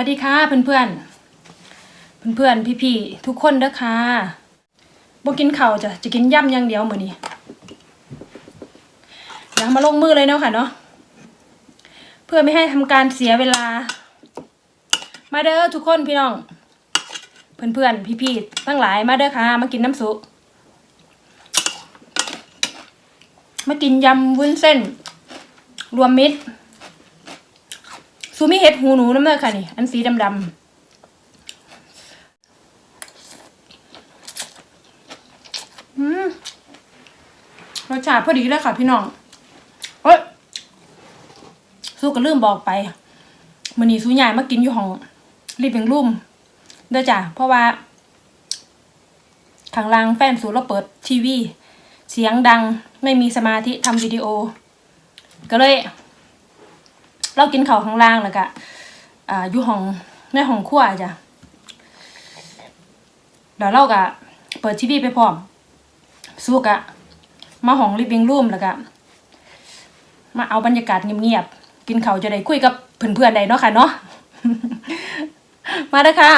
สวัสดีค่ะเพื่อนเพื่อนเพื่อนเพื่อนๆพี่ๆทุกคนเด้อค่ะบ่กินข้าวจ้ะจะกินย่ำอย่างเดียวเหมือนนี้เดี๋ยวมาลงมือเลยเนาะค่ะเนาะเพื่อไม่ให้ทำการเสียเวลา มาเด้อทุกคนพี่น้อง เพื่อนเพื่อนๆพี่ทั้งหลายมาเด้อค่ะ มากินน้ำซุปมากินยำวุ้นเส้น รวมมิตร ซูมีเห็ดหูหนูน้ำเนื้อค่ะนี่ อันสีดำดำรสชาติพอดีเลยค่ะพี่น้องเฮ้ยสู้ก็ลืมบอกไปมันนี้สู้ใหญ่มากินอยู่ห้องรีบเป็นรุ่มเด้อจ้ะเพราะว่าข้างล่างแฟนสูเราเปิดทีวี เสียงดังไม่มีสมาธิทำวิดีโอ ก็เลย เรากินข้าวข้างล่างแล้วก็อ่าอยู่ห้องในห้องครัวจ้ะแล้วเราก็เปิดทีวีไปพร้อมสู้กะมาห้องลิฟวิ่งรูมแล้วก็มาเอาบรรยากาศเงียบๆกินข้าวจะได้คุยกับเพื่อนๆได้เนาะค่ะเนาะมาเด้อค่ะ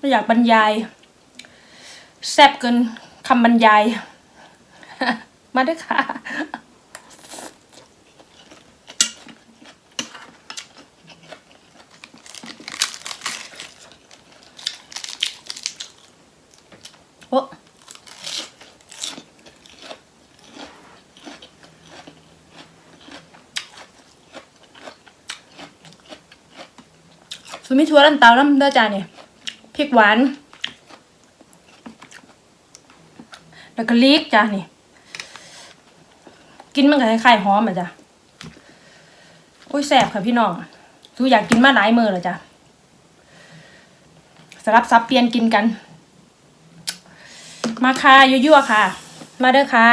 ไม่อยากบรรยาย แซ่บเกินคำบรรยาย มาด้วยค่ะ โอ้สุมิทัวรันเตาน้ำเด้อจ้าเนี่ย ริกหวาน แล้วก็ลีกจ้ะนี่ กินมันก็คล้ายๆหอมอะจ้ะโอ้ยแสบค่ะพี่น้องทูอยากกินมาหลายมือแล้วจ้ะสลับซับเปลี่ยนกินกัน มาค่ะยั่วๆค่ะ มาเด้อค่ะ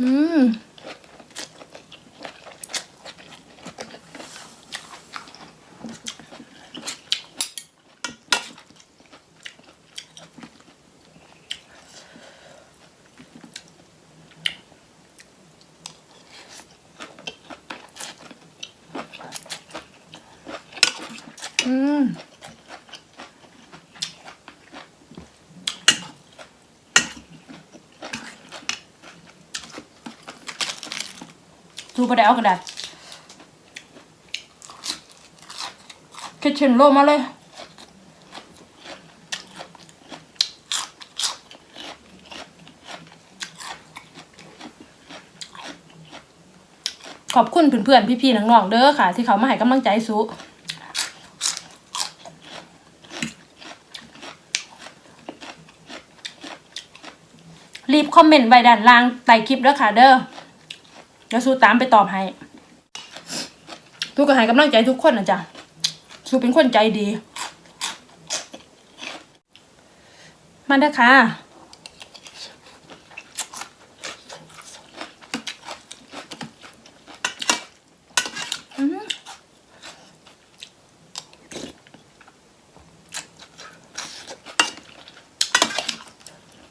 อืม ทูไปได้เอากระดาษคิดเชนโลมาเลยขอบคุณเพื่อนๆ พี่ๆ น้องๆ เด้อค่ะ ที่เขามาให้กำลังใจสุรีบคอมเมนต์ไว้ด้านล่างใต้คลิปเด้อค่ะเด้อ เดี๋ยวสู้ตามไปตอบให้ทุกคนให้กำลังใจทุกคนนะจ๊ะสู้เป็นคนใจดี มาเด้อค่ะ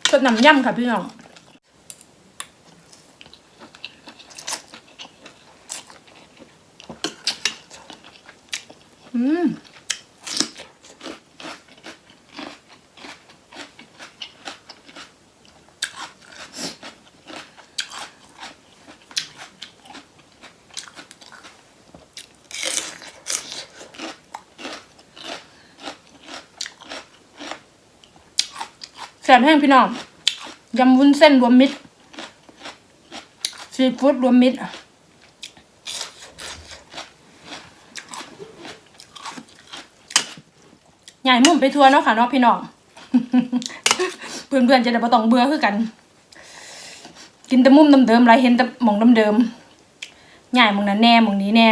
สดน้ำย่ำค่ะพี่น้อง อืมแสบแห้งพี่น้อง ยำวุ้นเส้นรวมมิตรซีฟู้ดรวมมิตร ใหญ่มุ่มไปทัวร์เนาะค่ะเนาะพี่น้อง เพื่อนๆจะได้บ่ต้องเบื่อคือกัน กินแต่มุมเดิมๆไรเห็นแต่หมองเดิมๆใหญ่หมองนั้นแน่หมองนี้แน่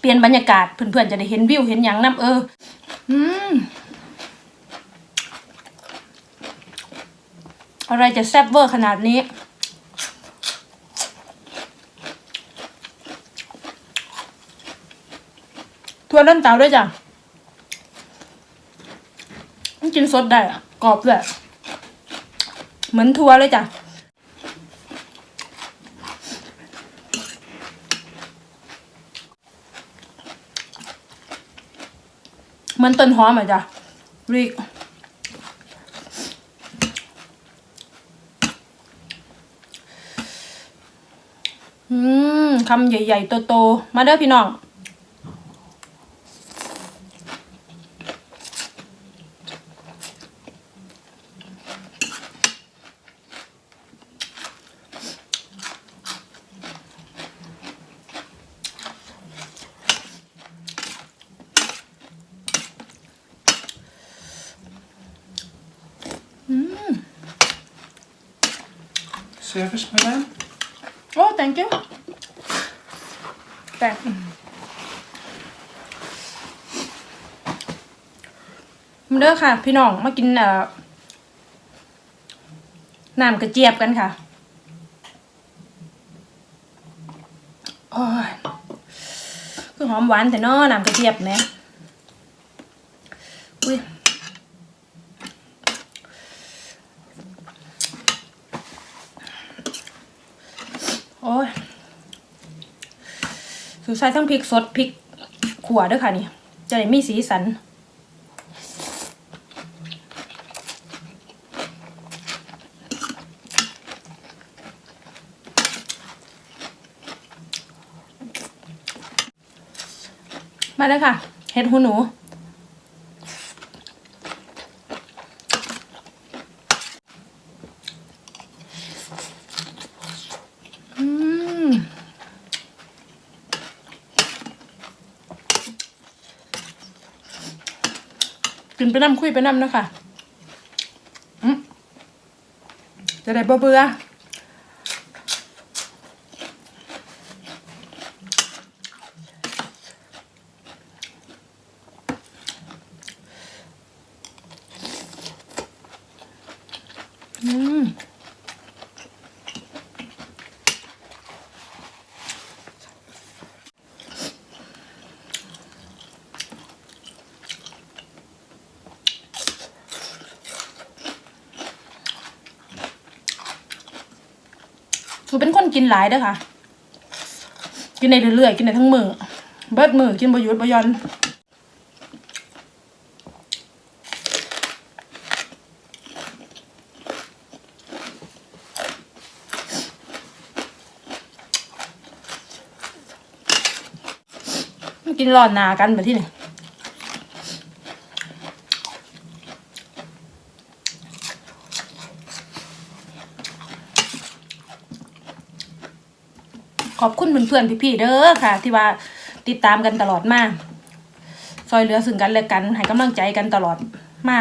เปลี่ยนบรรยากาศเพื่อนๆจะได้เห็นวิวเห็นหยังน้ำเออ อืมอะไรจะแซ่บเวอร์ขนาดนี้ทัวร์เล่นเตาด้วยจ้ะ กินสดได้อะกรอบด้วยเหมือนทัวเลยจ้ะเหมือนต้นหอมอะจ้ะริกอืมคำใหญ่ ๆ โต ๆ มาเด้อพี่น้อง Service, madame? โอ้ thank you แต่มาเด้อค่ะ พี่น้องมากินเอ่อน้ำกระเจี๊ยบกันค่ะโอ้ยคือหอมหวานแต่เนอน้ำกระเจี๊ยบเนี่ยอุ้ย โอ้ย สูใส่ทั้งพริกสดพริกขั่วด้วยค่ะนี่จะได้มีสีสันมาเลยค่ะ เห็ดหูหนู กินไปน้ำคุยไปน้ำนะคะจะได้บ่เบื่ออืม คือเป็นคน กินหลายเด้อค่ะ กินในเรื่อยๆ กินในทั้งมือเบิดมือกินบหยุดบหยอนมันกินรอดนากันแบบที่นี่ อบคุณเพื่อนๆพี่ๆเด้อค่ะ ที่ว่าติดตามกันตลอดมาซอยเหลือซึ่งกันและกันให้กำลังใจกันตลอดมา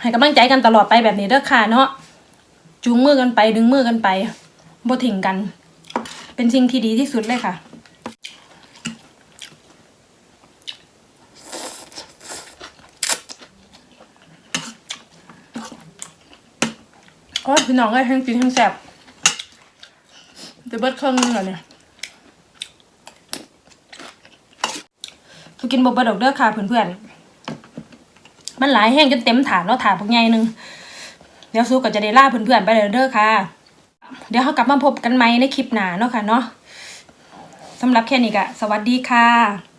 ให้กำลังใจกันตลอดไปแบบนี้เด้อค่ะเนาะจูงมือกันไปดึงมือกันไปบ่ทิ้งกัน เป็นสิ่งที่ดีที่สุดเลยค่ะ โอ้ยพี่น้องเอ้ยทั้งกินทั้งแซ่บจะเบิดเครื่องนึงแล้วเนี่ยคือกินบบดอกเด้อค่ะเพื่อนๆ มันหลายแห้งจนเต็มถาดแล้วถาดพวกใหญ่หนึง เดี๋ยวสู้ก็จะได้ล่าเพื่อนๆไปเลยเด้อค่ะ เดี๋ยวเขากลับมาพบกันใหมในคลิปหน้าเนาะค่ะเนาะสำหรับแค่นี้ก็สวัสดีค่ะ